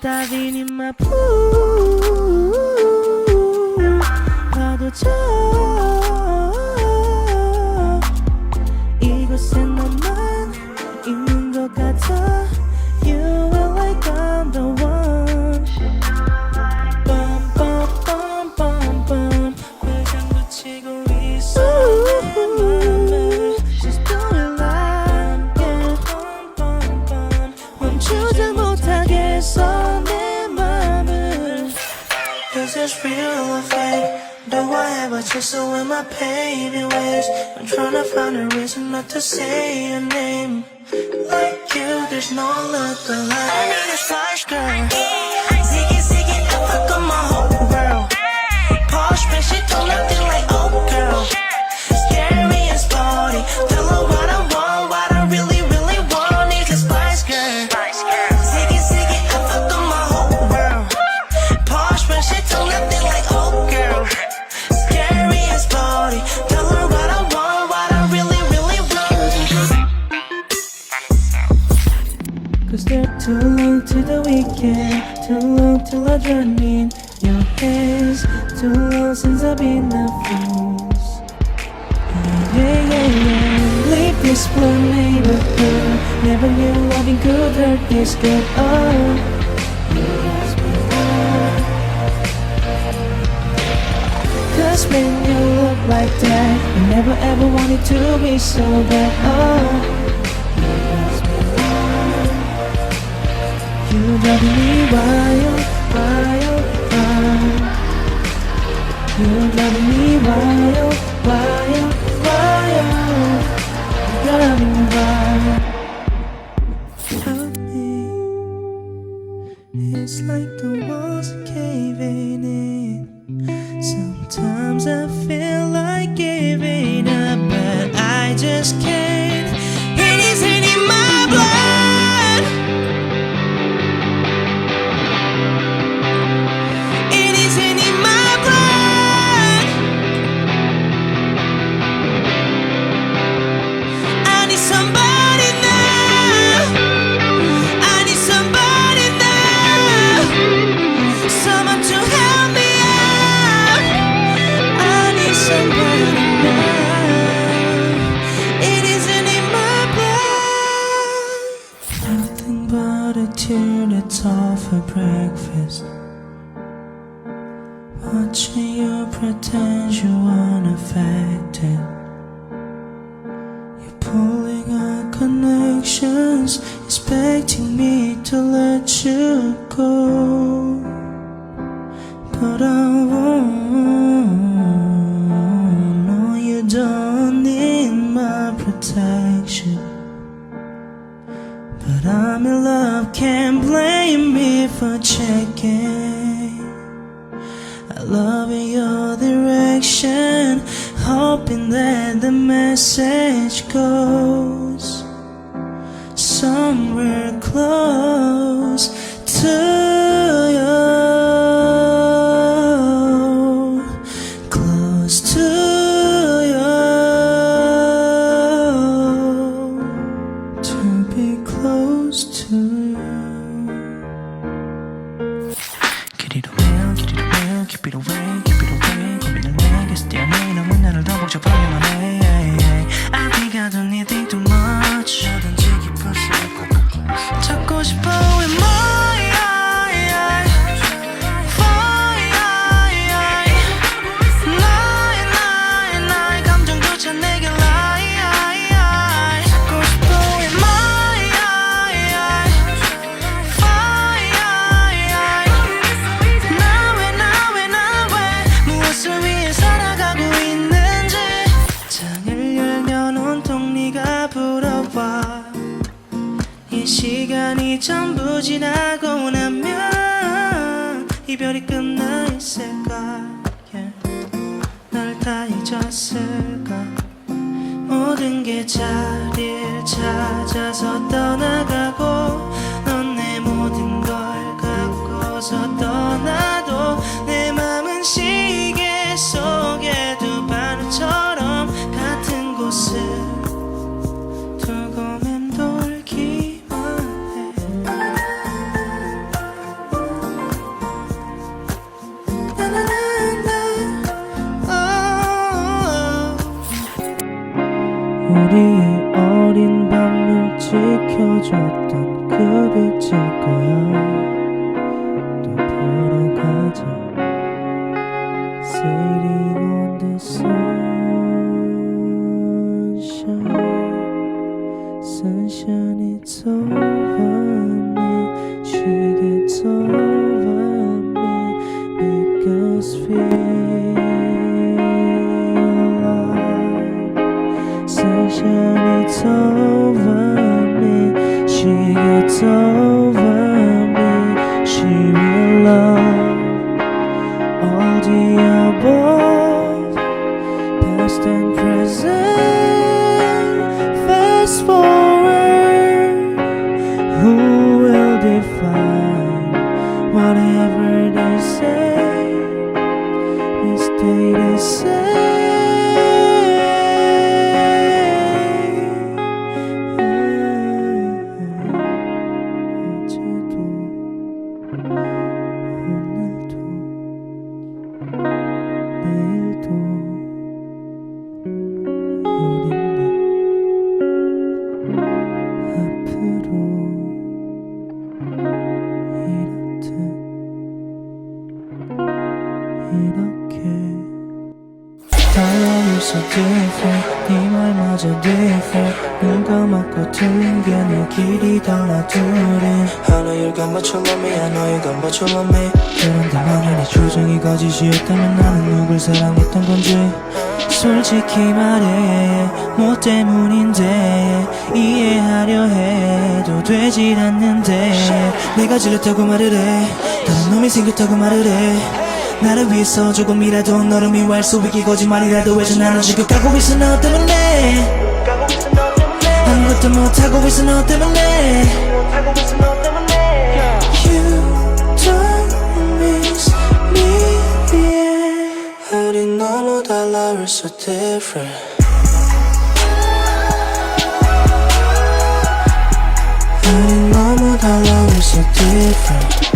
diving in my pool 파도쳐 Is real or fake? Do I ever so in my pain ways? I'm trying to find a reason not to say your name. Like you, there's no look alike. I need a spice weekend, too long till I drown in your hands, too long since I've been a fool's. Yeah, yeah, yeah, yeah. Leave this blue neighborhood. Never knew loving could hurt this good. Oh. Cause when you look like that, you never ever wanted to be so bad. Oh. You drive me wild, wild, wild. You drive me wild, wild, wild. You drive me wild. Me. It's like the walls are caving in. Tear all for breakfast. Watching you pretend you unaffected. You're pulling out connections, expecting me to let you go. But I won't. In love, can't blame me for checking. I love in your direction, hoping that the message goes somewhere close whisper with my 시간이 전부 지나고 나면 이별이 끝나 있을까 yeah. 널다 잊었을까 모든 게 자리를 찾아서 떠나가고 우리의 어린 밤을 지켜줬던 그 빛일 거야 또 보러 가자 Sitting on the sunshine Sunshine it's over She 수도 있어 네 말마저 different 누가 맞고 틀린 게내 길이 달라 know you're gonna but you love me 그런데 만약에 조정이 거짓이었다면 나는 누굴 사랑했던 건지. 솔직히 말해 뭐 때문인데 이해하려 해도 되질 않는데. 내가 질렸다고 말을 해. 다른 놈이 생겼다고 말을 해 나를 위해서 조금이라도 너를 미워할 수 있게 거짓말이라도 해줘. 나는 지금 가고 있어 너 때문에. 아무것도 못하고 있어 너 때문에. We're so different. 우리 너무 달라 we're so different